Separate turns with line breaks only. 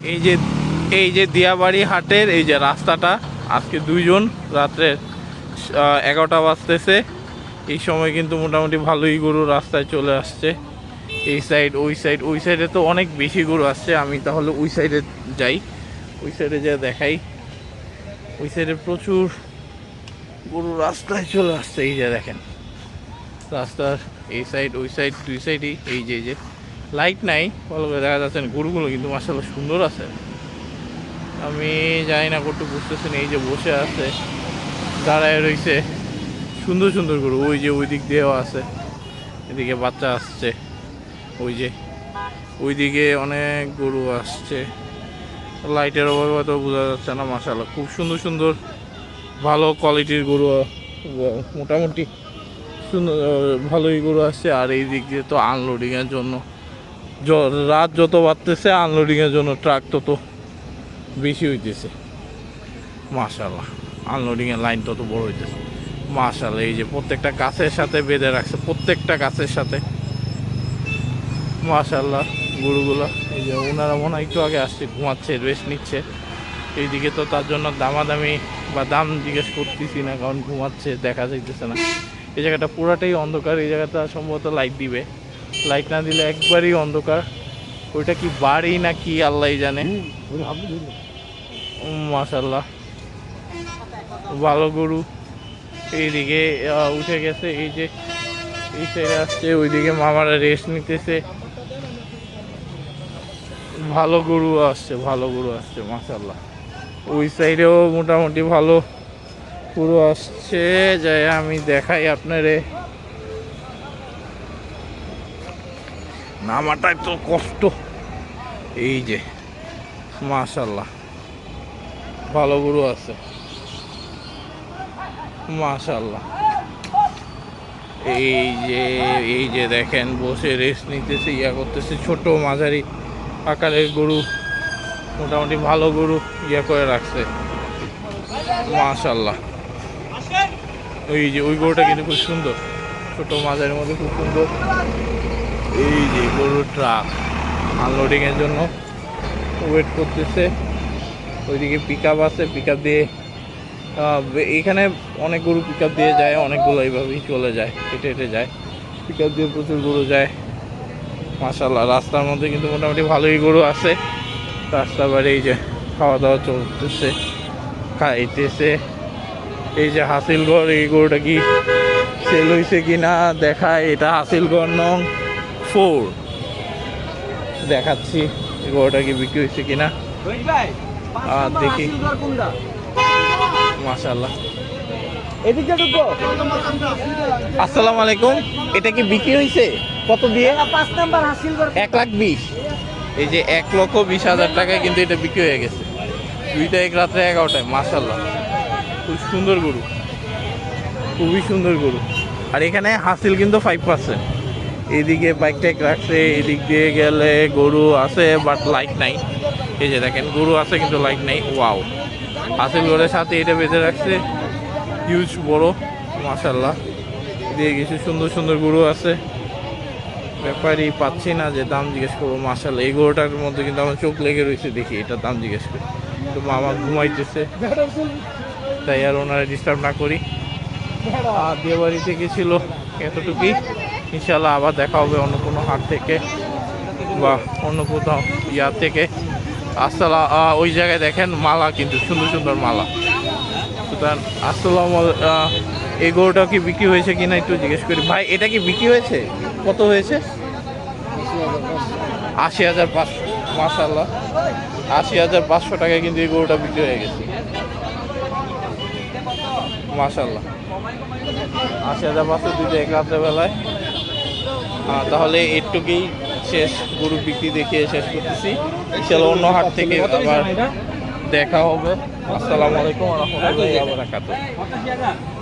এই যে এই যে দিয়াবাড়ি হাটের এই যে রাস্তাটা, আজকে দুইজন রাত্রে এগারোটা বাজতেছে। এই সময় কিন্তু মোটামুটি ভালোই গরু রাস্তায় চলে আসছে। এই সাইড ওই সাইড ওই সাইডে তো অনেক বেশি গরু আসছে। আমি তাহলে ওই সাইডে যাই, ওই সাইডে যা দেখাই। ওই সাইডে প্রচুর গরু রাস্তায় চলে আসছে। এই যে দেখেন, রাস্তার এই সাইড ওই সাইড দুই সাইডই এই যে এই যে। লাইট নাই, ভালো করে দেখা যাচ্ছে না, গরুগুলো কিন্তু মাসাল্লাহ সুন্দর আছে। আমি জানি না করতে বুঝতেছি না, এই যে বসে আছে, দাঁড়ায় রয়েছে। সুন্দর সুন্দর গরু, ওই যে ওই দিক দিয়েও আছে, এদিকে বাচ্চা আসছে, ওই যে ওইদিকে অনেক গরু আসছে। লাইটের অভাবে হয়তো বোঝা যাচ্ছে না মাসাল্লাহ খুব সুন্দর সুন্দর, ভালো কোয়ালিটির গরু মোটামুটি সুন্দর, ভালোই গরু আসছে, আর এই দিক দিয়ে তো আনলোডিংয়ের জন্য রাত যত বাড়তেছে আনলোডিংয়ের জন্য ট্রাক তত বেশি হইতেছে। মাশাল্লাহ আনলোডিংয়ের লাইন তত বড় হইতেছে। মাশাল্লাহ এই যে প্রত্যেকটা কাছের সাথে বেঁধে রাখছে, প্রত্যেকটা কাছের সাথে। মাশাল্লাহ গরুগুলো, এই যে ওনারা মনে হয় একটু আগে আসছে, ঘুমাচ্ছে রেস্ট নিচ্ছে। এইদিকে তো তার জন্য দামাদামি বা দাম জিজ্ঞেস করতেছি না, কারণ ঘুমাচ্ছে, দেখা যাইতেছে না। এই জায়গাটা পুরাটাই অন্ধকার, এই জায়গাটা সম্ভবত লাইট দিবে। লাইট না দিলে একবারই অন্ধকার। ওইটা কি বাড়ি না কি আল্লাহ জানে মাশাল্লাহ ভালো গরু। এইদিকে উঠে গেছে এই যে এই সাইডে আসছে ওইদিকে মামারা রেস্ট নিতেছে। ভালো গরু আসছে ভালো গরু আসছে মাশাল্লাহ ওই সাইডেও মোটামুটি ভালো। গরু আসছে যাই আমি দেখাই আপনারে। নামাটাই তো কষ্ট। এই যে মাশাল্লাহ ভালো গরু আছে। মাশাল্লাহ এই যে এই যে দেখেন, বসে রেস্ট নিতেছে, ইয়া করতেছে। ছোট মাঝারি আকারের গরু, মোটামুটি ভালো গরু ইয়া করে রাখছে। মাশাল্লাহ ওই যে, ওই গরুটা কিন্তু খুব সুন্দর। ছোট মাঝারির মধ্যে খুব সুন্দর। এই যে গরুর ট্রাক আনলোডিং এর জন্য ওয়েট করতেছে। ওইদিকে পিক আপ আছে পিক আপ দিয়ে এখানে অনেক গরু পিক আপ দিয়ে যায়, অনেকগুলো এইভাবেই চলে যায়, হেঁটে হেঁটে যায়। পিক আপ দিয়ে প্রচুর গরু যায়। মাশাল্লাহ রাস্তার মধ্যে কিন্তু মোটামুটি ভালোই গরু আছে। রাস্তা বাড়ি এই যে খাওয়া দাওয়া চলতেছে, খাইতেছে। এই যে হাসিলগড় এই গরুটা কি সেল হয়েছে কি না দেখায়, এটা হাসিলগড় নং। ফোর দেখাচ্ছি গরুটা কি বিক্রি হয়েছে কিনা। আর দেখি।
ঢুকবো
আসসালামু আলাইকুম। এটা কি বিক্রি হয়েছে? কত দিয়ে?
পাঁচ নাম্বার হাসিল
এক লাখ বিশ। এই যে এক লক্ষ বিশ হাজার টাকায় কিন্তু এটা বিক্রি হয়ে গেছে। দুইটা এক রাত্রে এগারোটায় খুব সুন্দর গরু। খুবই সুন্দর গরু। আর এখানে হাসিল কিন্তু ফাইভ পার্সেন্ট এইদিকে বাইক টাইক রাখছে এদিক দিয়ে গেলে গরু আছে বাট লাইট নাই। এই যে দেখেন, গরু আছে কিন্তু লাইট নাই। ওয়াও হাসিল গরের সাথে এটা বেঁধে রাখছে। হিউজ বড় মাশাল্লাহ দিয়ে কিছু সুন্দর সুন্দর গরু আছে। ব্যাপারই পাচ্ছি না যে দাম জিজ্ঞেস করব মাসাল এই গরুটার মধ্যে কিন্তু আমার চোখ লেগে রয়েছে, দেখি এটার দাম জিজ্ঞেস করি। তো মামা ঘুমাইতেছে। তাই আর ওনারা ডিস্টার্ব না করি। আর বিয়ে বাড়ি থেকে ছিল এতটুকুই। ইনশাল্লাহ আবার দেখা হবে অন্য কোনো হাট থেকে বা অন্য কোথাও ইয়া থেকে। আসসালাম ওই জায়গায় দেখেন মালা কিন্তু, সুন্দর সুন্দর মালা। সুতরাং আসসালাম এই গরুটা কি বিক্রি হয়েছে কিনা একটু জিজ্ঞেস করি। ভাই, এটা কি বিক্রি হয়েছে? কত হয়েছে? আশি হাজার পাঁচশো মাসাল্লাহ আশি হাজার পাঁচশো টাকায় কিন্তু এই গরুটা বিক্রি হয়ে গেছে। মাসাল্লাহ আশি হাজার পাঁচশো দুইটা এক রাত্রেবেলায় তাহলে এটুকুই শেষ গরু বিক্রি দেখিয়ে শেষ করতেছি। চলো অন্য হাট থেকে আবার দেখা হবে। আসসালামু আলাইকুম রহমতুল্লাহ